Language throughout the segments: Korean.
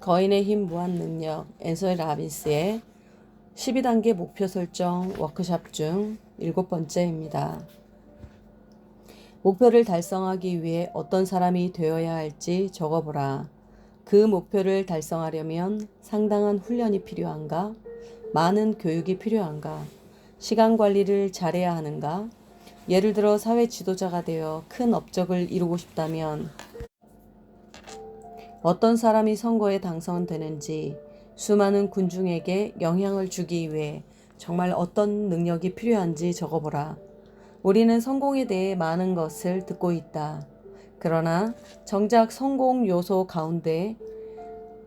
거인의 힘 무한 능력 앤서이 라빈스의 12단계 목표 설정 워크샵 중 일곱 번째입니다. 목표를 달성하기 위해 어떤 사람이 되어야 할지 적어보라. 그 목표를 달성하려면 상당한 훈련이 필요한가? 많은 교육이 필요한가? 시간 관리를 잘해야 하는가? 예를 들어 사회 지도자가 되어 큰 업적을 이루고 싶다면 어떤 사람이 선거에 당선되는지 수많은 군중에게 영향을 주기 위해 정말 어떤 능력이 필요한지 적어보라. 우리는 성공에 대해 많은 것을 듣고 있다. 그러나 정작 성공 요소 가운데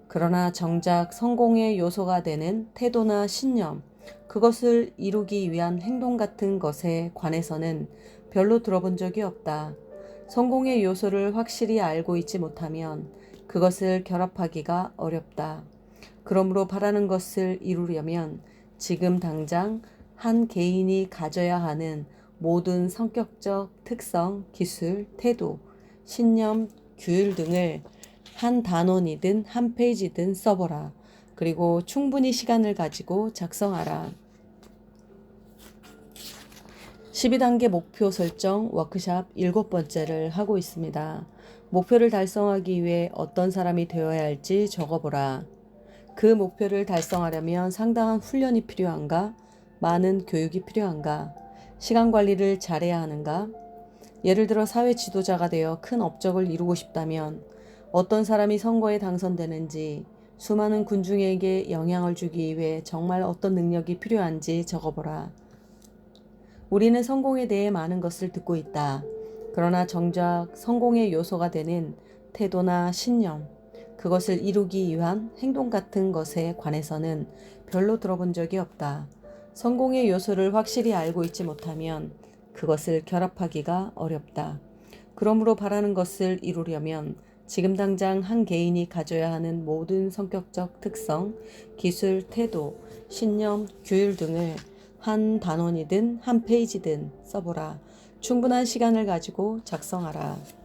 그러나 정작 성공의 요소가 되는 태도나 신념, 그것을 이루기 위한 행동 같은 것에 관해서는 별로 들어본 적이 없다. 성공의 요소를 확실히 알고 있지 못하면 그것을 결합하기가 어렵다. 그러므로 바라는 것을 이루려면 지금 당장 한 개인이 가져야 하는 모든 성격적 특성, 기술, 태도, 신념, 규율 등을 한 단원이든 한 페이지든 써보라. 그리고 충분히 시간을 가지고 작성하라. 12단계 목표 설정 워크샵 일곱 번째를 하고 있습니다. 목표를 달성하기 위해 어떤 사람이 되어야 할지 적어보라. 그 목표를 달성하려면 상당한 훈련이 필요한가? 많은 교육이 필요한가? 시간 관리를 잘해야 하는가? 예를 들어 사회 지도자가 되어 큰 업적을 이루고 싶다면 어떤 사람이 선거에 당선되는지 수많은 군중에게 영향을 주기 위해 정말 어떤 능력이 필요한지 적어보라. 우리는 성공에 대해 많은 것을 듣고 있다. 그러나 정작 성공의 요소가 되는 태도나 신념, 그것을 이루기 위한 행동 같은 것에 관해서는 별로 들어본 적이 없다. 성공의 요소를 확실히 알고 있지 못하면 그것을 결합하기가 어렵다. 그러므로 바라는 것을 이루려면 지금 당장 한 개인이 가져야 하는 모든 성격적 특성, 기술, 태도, 신념, 규율 등을 한 단원이든 한 페이지든 써보라. 충분한 시간을 가지고 작성하라.